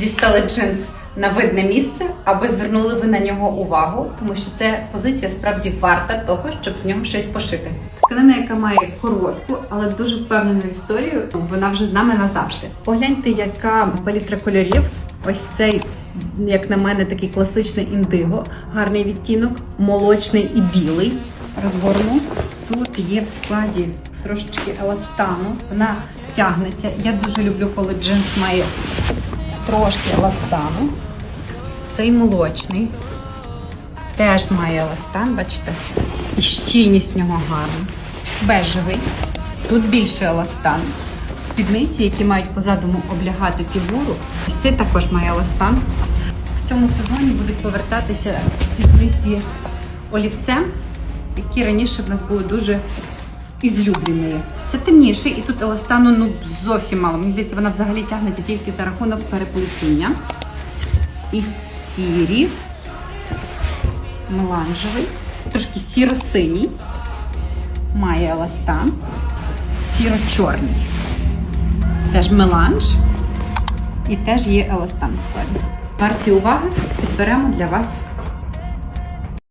дістали джинс на видне місце, аби звернули ви на нього увагу, тому що це позиція справді варта того, щоб з нього щось пошити. Тканина, яка має коротку, але дуже впевнену історію, вона вже з нами назавжди. Погляньте, яка палітра кольорів. Ось цей, як на мене, такий класичний індиго, гарний відтінок, молочний і білий. Розгорну. Тут є в складі трошечки еластану, вона тягнеться. Я дуже люблю, коли джинс має трошки еластану. Цей молочний теж має еластан, бачите? І щільність в нього гарна. Бежевий. Тут більше еластан. Спідниці, які мають позаду облягати фігуру. Ось цей також має еластан. В цьому сезоні будуть повертатися спідниці олівцем, які раніше в нас були дуже ізлюблені. Це темніший, і тут еластану ну зовсім мало. Мені здається, вона взагалі тягнеться тільки за рахунок переплетіння. І сірі, меланжевий, трошки сіро-синій, має еластан, сіро-чорний. Теж меланж і теж є еластан в складі. Варті уваги підберемо для вас